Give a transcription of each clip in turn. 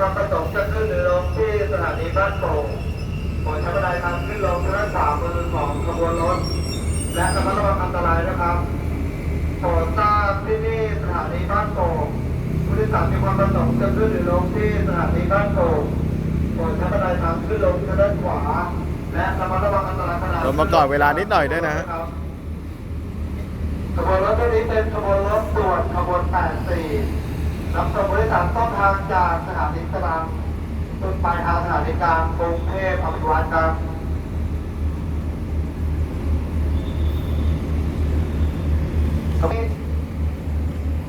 ความประสงค์จะขึ้นลงที่สถานีบ้านโป่งขอใช้บันไดทางขึ้นลงทั้งสามมือของขบวนรถ และระมัดระวังอันตรายนะครับโปรดทราบที่นี่สถานีบ้านโป่งผู้โดยสารมีความประสงค์จะขึ้นลงที่สถานีบ้านโป่งขอใช้บันไดทางขึ้นลงทางด้านขวา และระมัดระวังอันตรายขณะลงมาก่อนเวลานิดหน่อยด้วยนะ ขบวนรถที่นี้เป็นขบวนรถตรวจขบวน84 รับส่งผู้โดยสารต้นทางจากสถานีตรังจนปลายทางสถานีกลางกรุงเทพอภิวัตครับ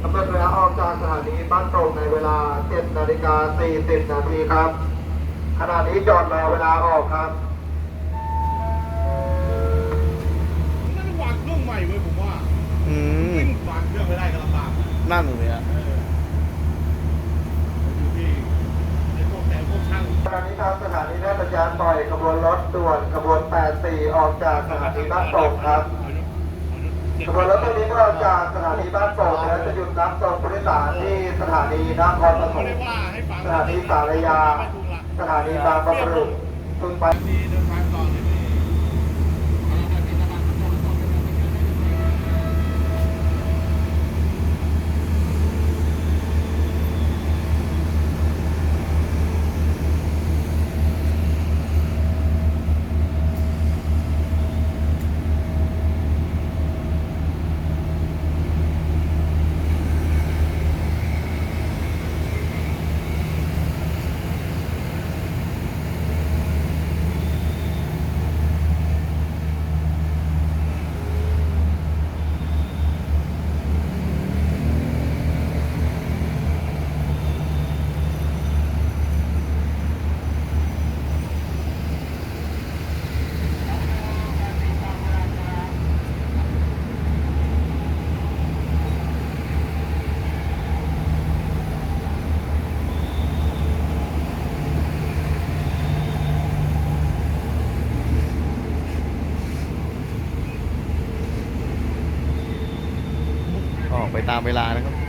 กำหนดเวลาออกจากสถานีบ้านโป่งในเวลา 7 นาฬิกา 40 นาทีครับ ขณะนี้จอดรอเวลาออกครับน่าจะวางเครื่องใหม่เว้ยผมว่าอืมวิ่งวางเครื่องไม่ได้ก็ลำบาก นั่นเลยอะ เอออยู่ที่ไอ้พวกแต่พวกช่าง ขณะนี้ทางสถานีแม่ตะยานปล่อยขบวนรถด่วนขบวน 84 ออกจากสถานีบ้านโป่งครับขบวนรถตัวนี้ก็ออกจากสถานีบ้านโป่งแล้วจะหยุดรับส่งผู้โดยสารที่สถานีนครปฐมสถานีสารยา สถานีบางประกรุซึ่งไป ไปตามเวลานะครับ